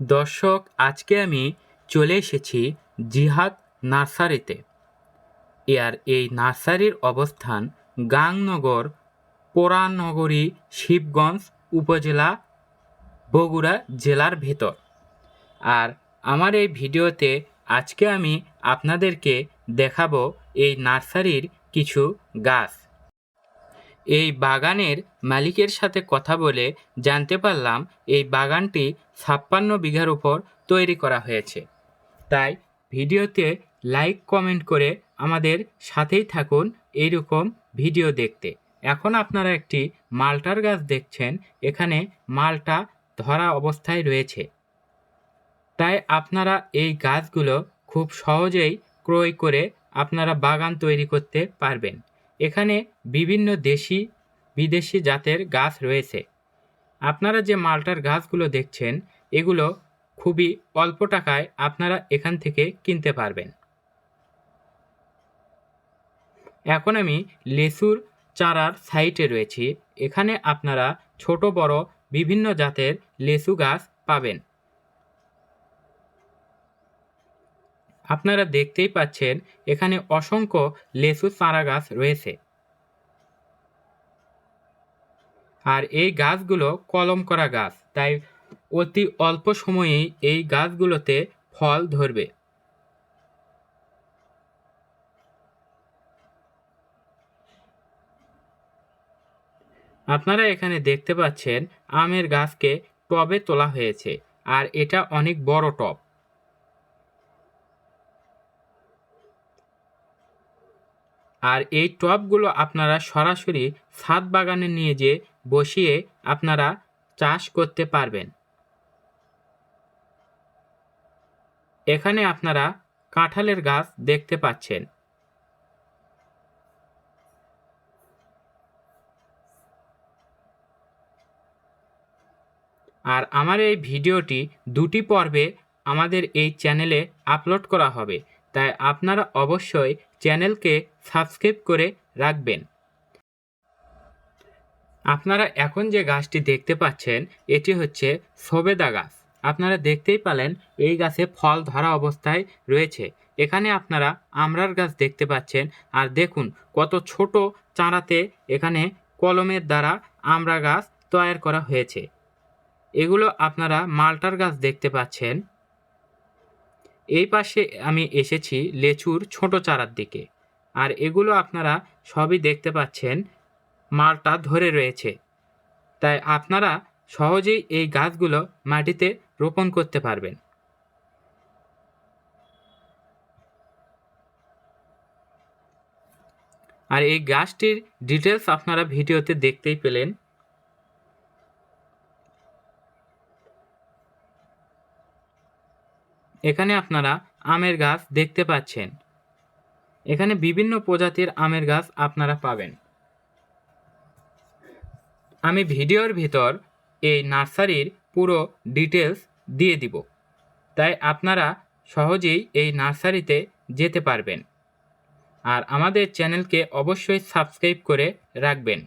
দর্শক, আজকে আমি চলে এসেছি জিহাদ নার্সারিতে। আর এই নার্সারির অবস্থান গাংনগর পোড়ানগরী শিবগঞ্জ উপজেলা বগুড়া জেলার ভেতর। আর আমার এই ভিডিওতে আজকে আমি আপনাদেরকে দেখাবো এই নার্সারির কিছু গাছ। এই বাগানের মালিকের সাথে কথা বলে জানতে পারলাম এই বাগানটি ছাপ্পান্ন বিঘার উপর তৈরি করা হয়েছে। তাই ভিডিওতে লাইক, কমেন্ট করে আমাদের সাথেই থাকুন এইরকম ভিডিও দেখতে। এখন আপনারা একটি মালটার গাছ দেখছেন, এখানে মালটা ধরা অবস্থায় রয়েছে। তাই আপনারা এই গাছগুলো খুব সহজেই ক্রয় করে আপনারা বাগান তৈরি করতে পারবেন। এখানে বিভিন্ন দেশি, বিদেশি জাতের গাছ রয়েছে। আপনারা যে মালটার গাছগুলো দেখছেন, এগুলো খুবই অল্প টাকায় আপনারা এখান থেকে কিনতে পারবেন। এখন আমি লেসুর চারার সাইটে রয়েছি। এখানে আপনারা ছোট, বড়, বিভিন্ন জাতের লেসু গাছ পাবেন। আপনারা দেখতেই পাচ্ছেন এখানে অসংখ্য লেসু চারা গাছ রয়েছে। আর এই গাছগুলো কলম করা গাছ, তাই অতি অল্প সময়েই এই গাছগুলোতে ফল ধরবে। আপনারা এখানে দেখতে পাচ্ছেন আমের গাছকে টবে তোলা হয়েছে, আর এটা অনেক বড় টব। আর এই টবগুলো আপনারা সরাসরি ছাদ বাগানে নিয়ে যে বসিয়ে আপনারা চাষ করতে পারবেন। এখানে আপনারা কাঁঠালের গাছ দেখতে পাচ্ছেন। আর আমার এই ভিডিওটি দুটি পর্বে আমাদের এই চ্যানেলে আপলোড করা হবে। তাই আপনারা অবশ্যই চ্যানেলকে সাবস্ক্রাইব করে রাখবেন। আপনারা এখন যে গাছটি দেখতে পাচ্ছেন, এটি হচ্ছে সবেদা গাছ। আপনারা দেখতেই পালেন, এই গাছে ফল ধরা অবস্থায় রয়েছে। এখানে আপনারা আমরার গাছ দেখতে পাচ্ছেন, আর দেখুন কত ছোট চারাতে এখানে কলমের দ্বারা আমড়া গাছ তৈরি করা হয়েছে। এগুলো আপনারা মালটার গাছ দেখতে পাচ্ছেন। এই পাশে আমি এসেছি লেচুর ছোট চারার দিকে। আর এগুলো আপনারা সবই দেখতে পাচ্ছেন, মালটা ধরে রয়েছে। তাই আপনারা সহজেই এই গাছগুলো মাটিতে রোপণ করতে পারবেন। আর এই গাছটির ডিটেলস আপনারা ভিডিওতে দেখতেই পেলেন। এখানে আপনারা আমের গাছ দেখতে পাচ্ছেন। এখানে বিভিন্ন প্রজাতির আমের গাছ আপনারা পাবেন। আমি ভিডিওর ভিতর এই নার্সারির পুরো ডিটেলস দিয়ে দিব। তাই আপনারা সহজেই এই নার্সারিতে যেতে পারবেন। আর আমাদের চ্যানেলকে অবশ্যই সাবস্ক্রাইব করে রাখবেন।